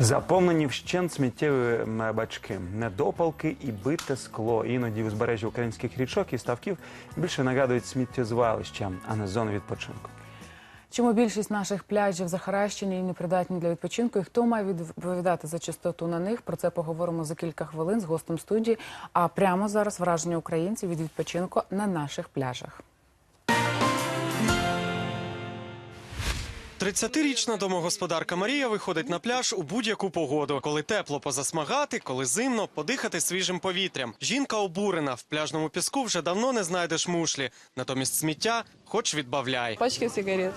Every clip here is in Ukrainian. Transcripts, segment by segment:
Заповнені вщент сміттєві бачки, недопалки і бите скло. Іноді узбережжя українських річок і ставків більше нагадують сміттєзвалища, а не зони відпочинку. Чому більшість наших пляжів захаращені і непридатні для відпочинку? І хто має відповідати за чистоту на них? Про це поговоримо за кілька хвилин з гостем студії. А прямо зараз враження українців від відпочинку на наших пляжах. 30-річна домогосподарка Марія виходить на пляж у будь-яку погоду, коли тепло позасмагати, коли зимно подихати свіжим повітрям. Жінка обурена в пляжному піску вже давно не знайдеш мушлі. Натомість сміття, хоч відбавляй. Пачки сигарет,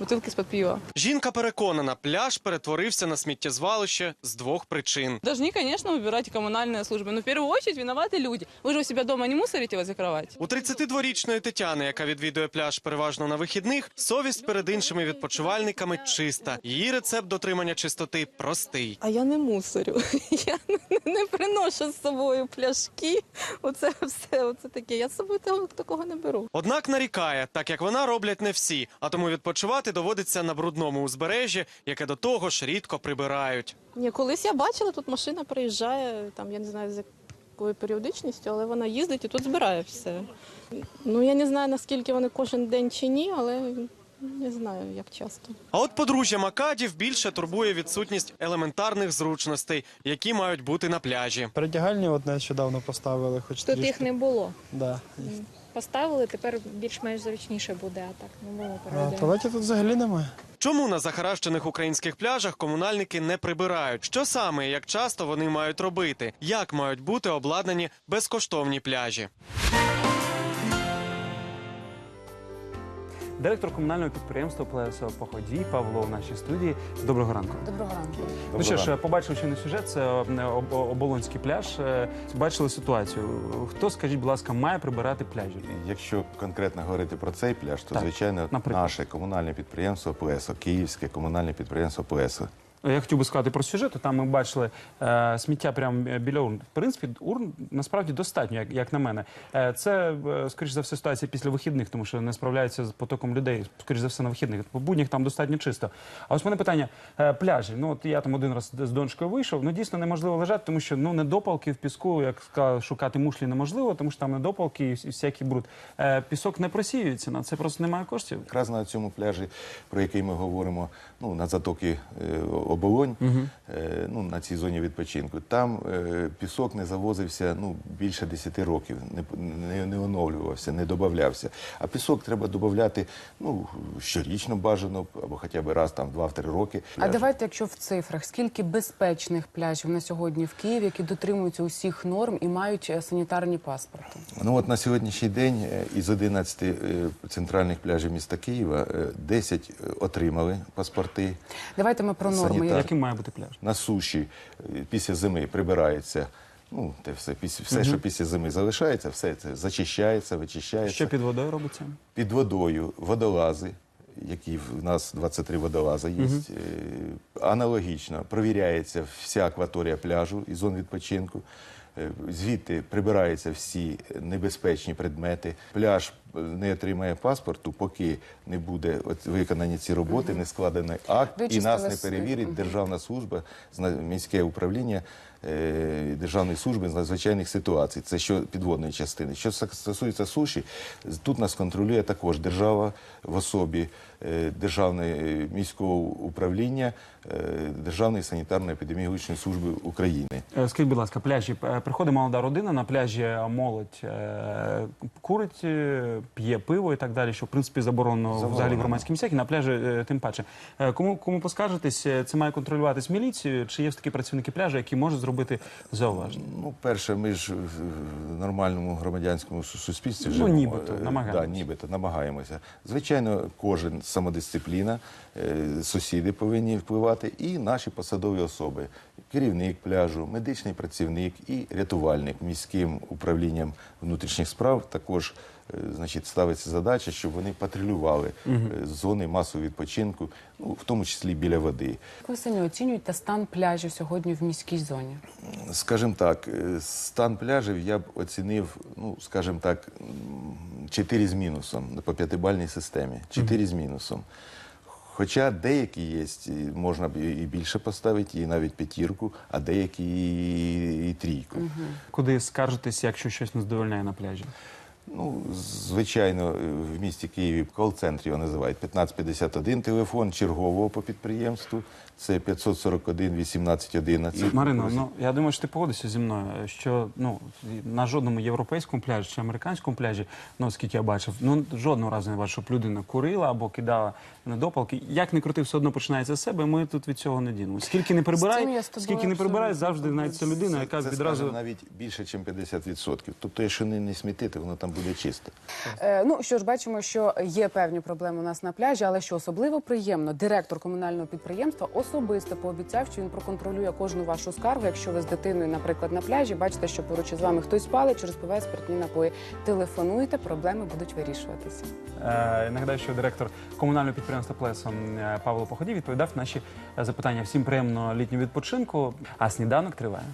бутылки из-под пива. Жінка переконана, пляж перетворився на сміттєзвалище з двох причин. Должны, конечно, убирать коммунальные службы. Но в первую очередь виноваты люди. Вы же у себя дома не мусорите возле кровати? У 32-річної Тетяни, яка відвідує пляж переважно на вихідних, совість перед іншими відпочивальниками чиста. Її рецепт дотримання чистоти простий. А я не мусорю. Я не, не приношу з собою пляшки. Оце все, оце таке. Я з собою того- такого не беру. Однак нарікає, так як вона роблять не всі, а тому відпочивати доводиться на брудному узбережжі, яке до того ж рідко прибирають. Ні, колись я бачила, тут машина приїжджає, там я не знаю з якою періодичністю, але вона їздить і тут збирає все. Ну я не знаю наскільки вони кожен день чи ні, але не знаю як часто. А от подружжя Макадів більше турбує відсутність елементарних зручностей, які мають бути на пляжі. Передягальні от нещодавно поставили, хоч Тут трішки. їх не було. Да. Поставили, тепер більш-менш зручніше буде, а так не було А туалетів тут взагалі немає. Чому на захаращених українських пляжах комунальники не прибирають? Що саме і як часто вони мають робити? Як мають бути обладнані безкоштовні пляжі? Директор комунального підприємства Плесо Походій Павло в нашій студії. Доброго ранку. Доброго ранку. Ну що ж, побачивши ще не сюжет, це е, Об- Оболонський пляж. Е, Бачили ситуацію. Хто, скажіть, будь ласка, має прибирати пляжі? Якщо конкретно говорити про цей пляж, то Так, звичайно наприклад. наше комунальне підприємство ПСО, Київське комунальне підприємство ПСО. Я хотів би сказати про сюжет. Там ми бачили е, сміття прямо біля урн. В принципі, урн насправді достатньо, як, як на мене. Е, це, е, скоріш за все, ситуація після вихідних, тому що не справляються з потоком людей, скоріш за все, на вихідних. По буднях там достатньо чисто. А ось в мене питання: е, пляжі. Ну, от я там один раз з донечкою вийшов. Ну, дійсно неможливо лежати, тому що ну, недопалки в піску, як сказали, шукати мушлі неможливо, тому що там недопалки і всякий бруд. Е, пісок не просіюється, на це просто немає коштів. Якраз на цьому пляжі, про який ми говоримо, ну на затоки е, оболонь, е, ну на цій зоні відпочинку. Там е, пісок не завозився ну більше 10 років, не, не, не оновлювався, не додавався. А пісок треба додати ну щорічно бажано або хоча б раз там 2-3 роки. А давайте, якщо в цифрах, скільки безпечних пляжів на сьогодні в Києві, які дотримуються усіх норм і мають е, санітарні паспорти? Ну от на сьогоднішній день із 11 е, центральних пляжів міста Києва е, 10 отримали паспорти. Давайте ми про норми. Санітар. Яким має бути пляж? На суші е, після зими прибирається. Ну, те все, після, все, що після зими залишається, все це зачищається, вичищається. Що під водою робиться? Під водою водолази, які в нас 23 водолази є. е, Аналогічно провіряється вся акваторія пляжу і зон відпочинку. Е, Звідти прибираються всі небезпечні предмети. Пляж не отримає паспорту, поки не буде виконані ці роботи, не складений акт, і нас не перевірить Державна служба, міське управління е, Державної служби з надзвичайних ситуацій. Це що підводної частини. Що стосується суші, тут нас контролює також держава в особі е, Державної е, міського управління Державної санітарно-епідеміологічної служби України. Скажіть, будь ласка, пляжі приходить молода родина на пляжі молодь курить, п'є пиво і так далі, що в принципі заборонено Заборонено. взагалі в громадських місцях і на пляжі е, тим паче. Е, Кому кому поскаржитесь, е, це має контролюватись міліцією, чи є такі працівники пляжу, які можуть зробити зауваження? Ну, перше, ми ж в нормальному громадянському су- суспільстві Ну, нібито, Е, намагаємося. Да, нібито намагаємося. Звичайно, кожен самодисципліна, сусіди повинні впливати, і наші посадові особи. Керівник пляжу, медичний працівник і рятувальник міським управлінням внутрішніх справ також значить, ставиться задача, щоб вони патрулювали е, зони масового відпочинку, ну, в тому числі біля води. Як ви самі оцінюєте стан пляжів сьогодні в міській зоні? Скажімо так, е, стан пляжів я б оцінив, ну, скажімо так, м, 4 з мінусом по п'ятибальній системі. 4 з мінусом. Хоча деякі є, можна б і більше поставити, і навіть п'ятірку, а деякі і, і трійку. Куди скаржитесь, якщо щось не задовольняє на пляжі? Ну, звичайно, в місті Києві кол-центр його називають 1551 телефон чергового по підприємству. Це 541 1811. Марино, ну я думаю, що ти погодишся зі мною, що ну на жодному європейському пляжі чи американському пляжі, ну оскільки я бачив, ну жодного разу не бачив, щоб людина курила або кидала недопалки. Як не крути, все одно починається з себе. Ми тут від цього не дінемо. Скільки не прибирай, скільки не прибирай, завжди знайдеться людина, яка це, відразу скажімо, навіть більше, ніж 50%. Тобто, якщо не, не смітити, воно там буде чисте. Е, ну що ж, бачимо, що є певні проблеми у нас на пляжі, але що особливо приємно, директор комунального підприємства особисто пообіцяв, що він проконтролює кожну вашу скаргу. Якщо ви з дитиною, наприклад, на пляжі, бачите, що поруч із вами хтось палить через ПВС спиртні напої. Телефонуйте, проблеми будуть вирішуватися. Е, Нагадаю, що директор комунального підприємства Плесо е, Павло Походів відповідав наші е, запитання. Всім приємного літнього відпочинку, а сніданок триває.